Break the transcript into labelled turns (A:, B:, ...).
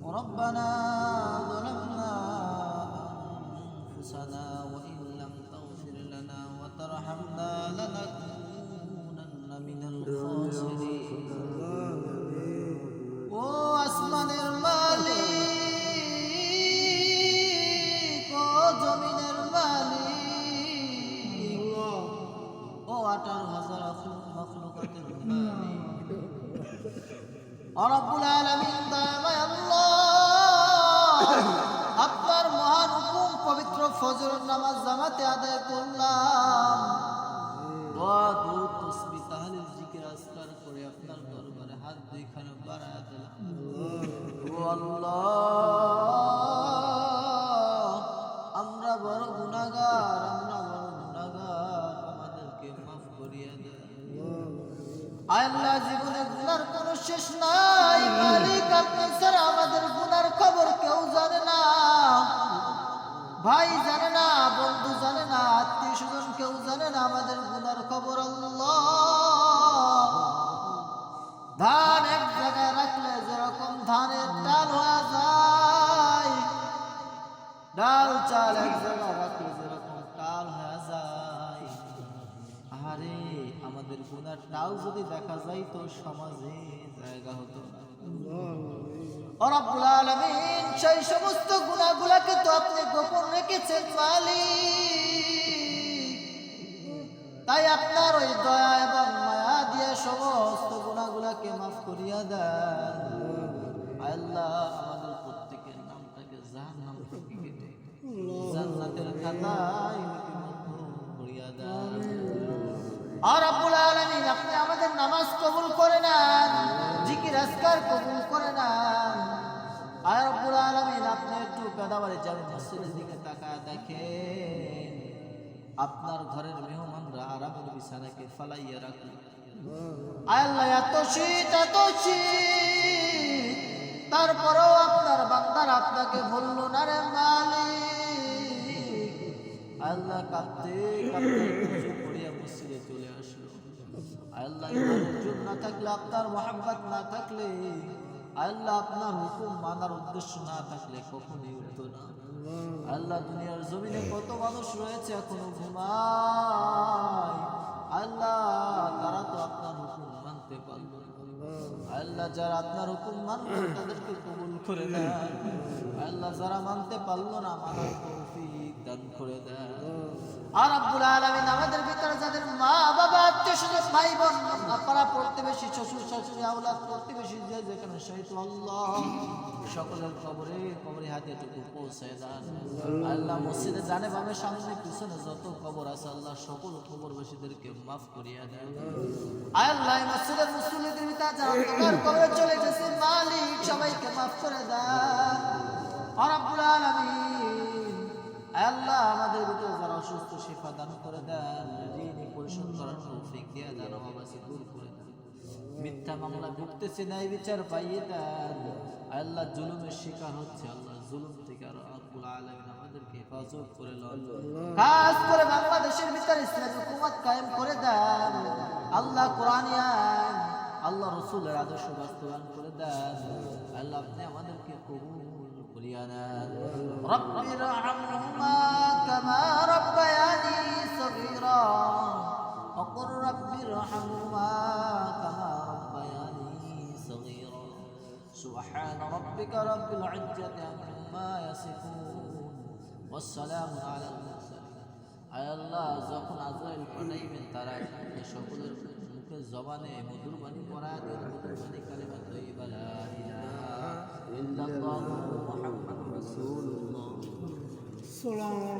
A: ربنا ظلمنا أنفسنا وإن لم تغفر لنا وترحمنا لنكونن من الخاسرين ও আসমানের মালিক ও জমিনের মালিক ও আঠারো হাজার মখলুকাতের মালিক ও রব্বুল আলামিন দয়াময় নামাজ জামাতে আদায় করলাম। দোয়া আমরা বড় গুনাহগার, আমরা বড় গুনাহগার, আমাদেরকে মাফ করিয়া আল্লাহ, জীবনে গুনার কোনো শেষ নাই। মালিক, আপনি আমাদের গুনার খবর কেউ জানে না। ভাই জানে কেউ জানে না আমাদের গুনার খবর ধান এক জায়গায় রাখলে যেরকম ধানের ডাল হয়ে যায়, ডাল চাল এক জায়গায় রাখলে যেরকম ডাল হয়ে যায়। আরে আমাদের গুনার ডাল যদি দেখা যায় তো সমাজে জায়গা হতো সেই সমস্ত গুনাহগুলোকে তো আপনি গোপন রেখেছেন, মালিক। তাই আপনার ওই দয়া এবং মায়া দিয়ে সমস্ত গুণাগুলাকে মাফ করিয়া দেন। আল্লাহ, আমাদের প্রত্যেকের নামটাকে জাহান্নাম জান্নাতের খাতায় করিয়া দেন। আর আব্বুল আলামিন, আপনি আমাদের নামাজ কবুল করে নেন, জিকির, আজকার কবুল করে নেন। আর আব্বুল আলামিন, আপনি একটু কাদাবাড়ি যাবেন মসজিদের দিকে তাকায় দেখেন। আপনার ঘরের মেহমানরা আরামের বিছানাকে ফালাইয়া রাখলেন আল্লাহ এত শীত এত শীত। তারপরেও আপনার বান্দার আপনাকে বলল না রে মালিক। আল্লাহ কাঁদতে কাঁদতে করিয়া মসজিদে চলে আসলো। আল্লাহ ইমানের না থাকলে আপনার মোহাম্মত না থাকলে আল্লাহ আপনার হুকুম মানার উদ্দেশ্য না থাকলে কখনই উঠতো না। আল্লাহ দুনিয়ার জমিনে কত মানুষ রয়েছে এখনও ঘুমায়। আল্লাহ, তারা তো আপনার হুকুম মানতে পারল। আল্লাহ যারা আপনার হুকুম মানবে, তাদেরকে কবুল করে দেন আল্লাহ যারা মানতে পারল না, মানার তৌফিক। দান করে আর আব্বুল আলামিন আমাদের ভিতরে যাদের মা বাবা আত্মীয় স্বজন ভাই বোন আপনারা প্রতিবেশী, শ্বশুর, শাশুড়ি প্রতিবেশী যে যেখানে শহীদ আল্লাহ, সকলের কবরে কবরে হাতে পৌঁছে দেন। আল্লাহ মসজিদে জানে বামে সামনে পিছনে যত কবর আছে, আল্লাহ সকল কবরবাসীদেরকে মাফ করিয়া দেন। আল্লাহ মসজিদের ভিতরে যারা কবরে চলে গেছে, মালিক সবাইকে মাফ করে দেন। আল্লাহ আমাদের ভিতরে যারা অসুস্থ, শিফা দান করে দেন ঋণ পরিশোধ করার তৌফিক দিয়ে দেন অবাসী দূর করে দেন। মিথ্যা মামলা ভুগতেছে নাই বিচার পাইয়ে দেন। আল্লাহ জুলুমের শিকার হচ্ছে, আল্লাহ জুলুম থেকে আর আব্বুল আলামিন আমাদেরকে হেফাজত করে খাস করে বাংলাদেশের ভিতরে ইসলামী হুকুমত কায়েম করে দেন। আল্লাহ কোরআনী আইন, আল্লাহ রসুলের আদর্শ বাস্তবায়ন করে দেন। আল্লাহ আপনি আমাদেরকে কবুল করিয়া নেন রব্বির রহমহুমা কামা রব্বায়ানি সগীরা وقل رب ارحمهما كما ربياني صغيرا سبحان ربك رب العزة عما يصفون والسلام على المرسلين আয় আল্লাহ যখন আজরাইল পাঠাইবেন তারা এখানে সকলের মুখে জবানে মধুর বাণী পড়া দেন মধুর বাণী 错了。